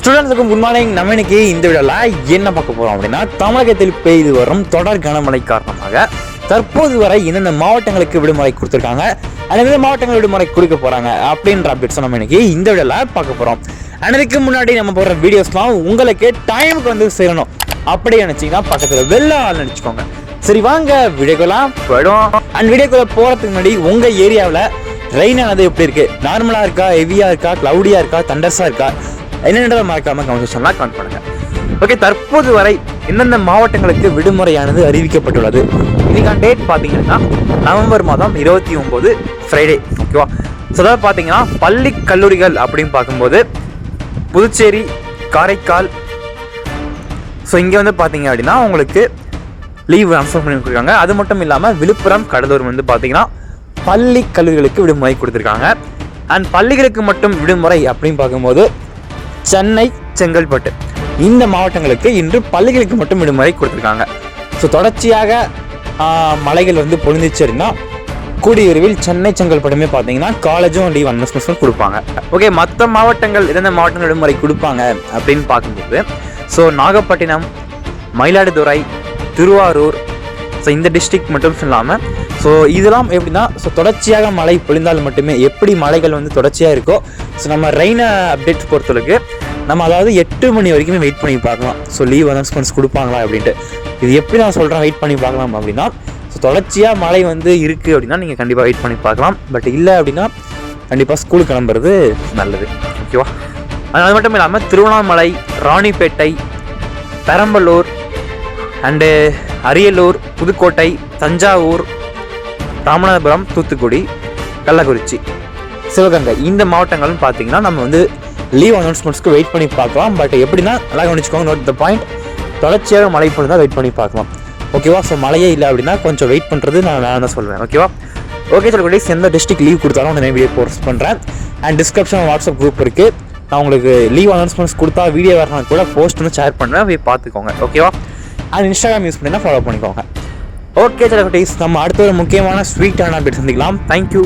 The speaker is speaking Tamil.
ஸ்டூடெண்ட்ஸுக்கு குட் மார்னிங் நம்ம இன்னைக்கு இந்த வீடியோவில் என்ன பார்க்க போகிறோம் அப்படின்னா தமிழகத்தில் பெய்து வரும் தொடர் கனமழை காரணமாக தற்போது வரை எந்தெந்த மாவட்டங்களுக்கு விடுமுறை கொடுத்துருக்காங்க and மாவட்டங்கள் விடுமுறை கொடுக்க போகிறாங்க அப்படின்ற அப்டேட்ஸ் நம்ம இன்னைக்கு இந்த வீடியோவில் பார்க்க போகிறோம் அதுக்கு முன்னாடி நம்ம போடுற வீடியோஸ்லாம் உங்களுக்கு டைமுக்கு வந்து சேரணும். அப்படியே நினச்சிங்கன்னா பக்கத்தில் வெள்ள ஆள் நினச்சிக்கோங்க சரி வாங்க வீடியோக்கெல்லாம் போயிடும் அண்ட் வீடியோக்குள்ள போகிறதுக்கு முன்னாடி உங்கள் ஏரியாவில் ரெயின் ஆனது எப்படி இருக்குது நார்மலாக இருக்கா ஹெவியாக இருக்கா க்ளவுடியாக இருக்கா தண்டர்ஸாக இருக்கா? என்னென்னதை மறக்காமல் கமெண்ட் செக்ஷன்லாம் கமெண்ட் பண்ணுங்கள் ஓகே தற்போது வரை எந்தெந்த மாவட்டங்களுக்கு விடுமுறையானது அறிவிக்கப்பட்டுள்ளது? இதுக்கான டேட் பார்த்தீங்கன்னா நவம்பர் மாதம் இருபத்தி ஒம்பது ஃப்ரைடே ஓகேவா ஸோ அதாவது பார்த்தீங்கன்னா பள்ளி கல்லூரிகள் அப்படின்னு பார்க்கும்போது புதுச்சேரி காரைக்கால் ஸோ இங்கே வந்து பார்த்தீங்க அப்படின்னா உங்களுக்கு லீவ் அனௌன்ஸ் பண்ணி கொடுத்துருக்காங்க. அது மட்டும் இல்லாமல் விழுப்புரம் கடலூர் வந்து பார்த்தீங்கன்னா பள்ளி கல்லூரிகளுக்கு விடுமுறை கொடுத்துருக்காங்க. அண்ட் பள்ளிகளுக்கு மட்டும் விடுமுறை அப்படின்னு பார்க்கும்போது சென்னை செங்கல்பட்டு. இந்த மாவட்டங்களுக்கு இன்று பள்ளிகளுக்கு மட்டும் விடுமுறை கொடுத்துருக்காங்க. ஸோ தொடர்ச்சியாக மலைகள் வந்து பொழிந்துச்சு அப்படின்னா கூடிய சென்னை செங்கல்பட்டுமே பார்த்தீங்கன்னா காலேஜும் லீவ் அனௌன்ஸ்மெண்ட்ஸும் கொடுப்பாங்க. ஓகே மற்ற மாவட்டங்கள் எந்தெந்த மாவட்டங்கள் விடுமுறை கொடுப்பாங்க அப்படின்னு பார்க்கும்போது ஸோ நாகப்பட்டினம் மயிலாடுதுறை திருவாரூர் ஸோ இந்த டிஸ்ட்ரிக்ட் மட்டும் இல்லாமல் ஸோ இதெல்லாம் எப்படின்னா ஸோ தொடர்ச்சியாக மழை பொழிந்தால் மட்டுமே எப்படி மழைகள் வந்து தொடர்ச்சியாக இருக்கோ ஸோ நம்ம ரெயினை அப்டேட் பொறுத்தளவுக்கு நம்ம அதாவது எட்டு மணி வரைக்குமே வெயிட் பண்ணி பார்க்கலாம். ஸோ லீவ் அனௌன்ஸ்மெண்ட்ஸ் கொடுப்பாங்களா அப்படின்ட்டு. இது எப்படி நான் சொல்கிறேன் வெயிட் பண்ணி பார்க்கலாம் அப்படின்னா ஸோ தொடர்ச்சியாக மழை வந்து இருக்குது அப்படின்னா நீங்கள் கண்டிப்பாக வெயிட் பண்ணி பார்க்கலாம். பட் இல்லை அப்படின்னா கண்டிப்பாக ஸ்கூல் கிளம்புறது நல்லது. ஓகேவா அது மட்டும் இல்லாமல் திருவண்ணாமலை ராணிப்பேட்டை பெரம்பலூர் அண்டு அரியலூர் புதுக்கோட்டை தஞ்சாவூர் ராமநாதபுரம் தூத்துக்குடி கள்ளக்குறிச்சி சிவகங்கை இந்த மாவட்டங்கள்னு பார்த்தீங்கன்னா நம்ம வந்து லீவ் அனௌன்ஸ்மெண்ட்ஸ்க்கு வெயிட் பண்ணி பார்க்கலாம். பட் எப்படின்னா நல்லா கவனிச்சுக்கோங்க நோட் த பாயிண்ட் தொடர்ச்சியாக மழை பொழுது வெயிட் பண்ணி பார்க்கலாம். ஓகேவா ஸோ மழையே இல்லை அப்படின்னா கொஞ்சம் வெயிட் பண்ணுறது நான் நான் தான் சொல்கிறேன் ஓகேவா ஓகே சார் குடீஸ் எந்த டிஸ்ட்ரிக்ட் லீவ் கொடுத்தாலும் நான் வீடியோ போஸ்ட் பண்ணுறேன் அண்ட் டிஸ்கிரிப்ஷன் வாட்ஸ்அப் குரூப் இருக்குது நான் உங்களுக்கு லீவ் அனௌன்ஸ்மெண்ட்ஸ் கொடுத்தா வீடியோ வரலாம் கூட போஸ்ட் வந்து ஷேர் பண்ணுறேன் போய் பார்த்துக்கோங்க. ஓகேவா அண்ட் இன்ஸ்டாகிராம் யூஸ் பண்ணினா ஃபாலோ பண்ணிக்கோங்க. ஓகே சில நம்ம அடுத்த ஒரு முக்கியமான ஸ்வீட்டான அப்டேட் சந்திக்கலாம். தேங்க்யூ